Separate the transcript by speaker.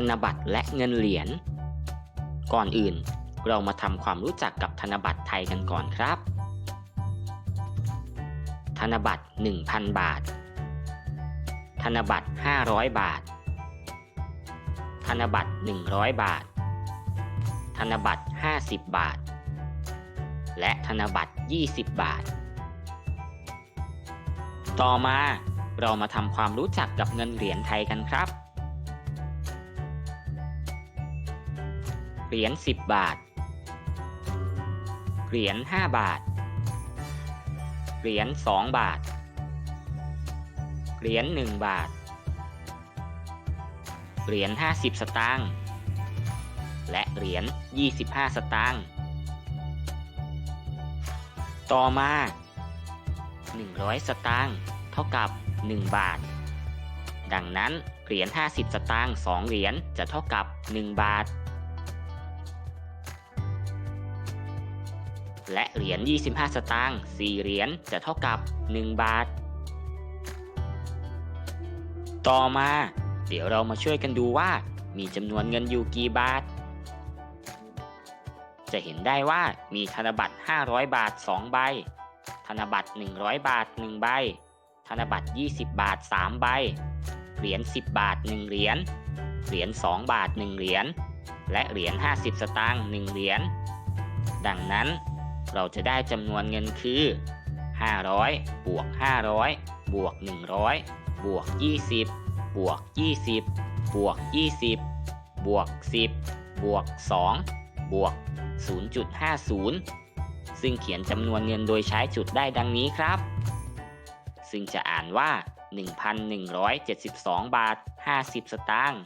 Speaker 1: ธนบัตรและเงินเหรียญ ก่อนอื่น เรามาทำความรู้จักกับธนบัตรไทยกันก่อนครับ ธนบัตร 1,000 บาท ธนบัตร 500 บาท ธนบัตร 100 บาท ธนบัตร 50 บาท และธนบัตร 20 บาท ต่อมาเรามาทำความรู้จักกับเงินเหรียญไทยกันครับ เหรียญ10 บาท เหรียญ5บาท เหรียญ2บาท เหรียญ1บาท เหรียญ50 สตางค์ และเหรียญ25 สตางค์ ต่อมา 100 สตางค์เท่ากับ 1 บาท ดังนั้นเหรียญ50 สตางค์2เหรียญจะเท่ากับ 1 บาท และเหรียญ 25 สตางค์4เหรียญจะเท่ากับ 1 บาท ต่อมา เดี๋ยวเรามาช่วยกันดูว่า มีจำนวนเงินอยู่กี่บาท จะเห็นได้ว่ามีธนบัตร 500 บาท 2 ใบ ธนบัตร 100 บาท 1 ใบ ธนบัตร 20 บาท 3 ใบ เหรียญ 10 บาท 1 เหรียญ เหรียญ 2 บาท 1 เหรียญ และเหรียญ 50 สตางค์ 1 เหรียญ ดังนั้น เราจะได้จำนวนเงินคือ 500 บวก 500 บวก 100 บวก 20 บวก 20 บวก 20 บวก 10 บวก 2 บวก 0.50 ซึ่งเขียนจำนวนเงินโดยใช้จุดได้ดังนี้ครับ ซึ่งจะอ่านว่า 1,172 บาท 50 สตางค์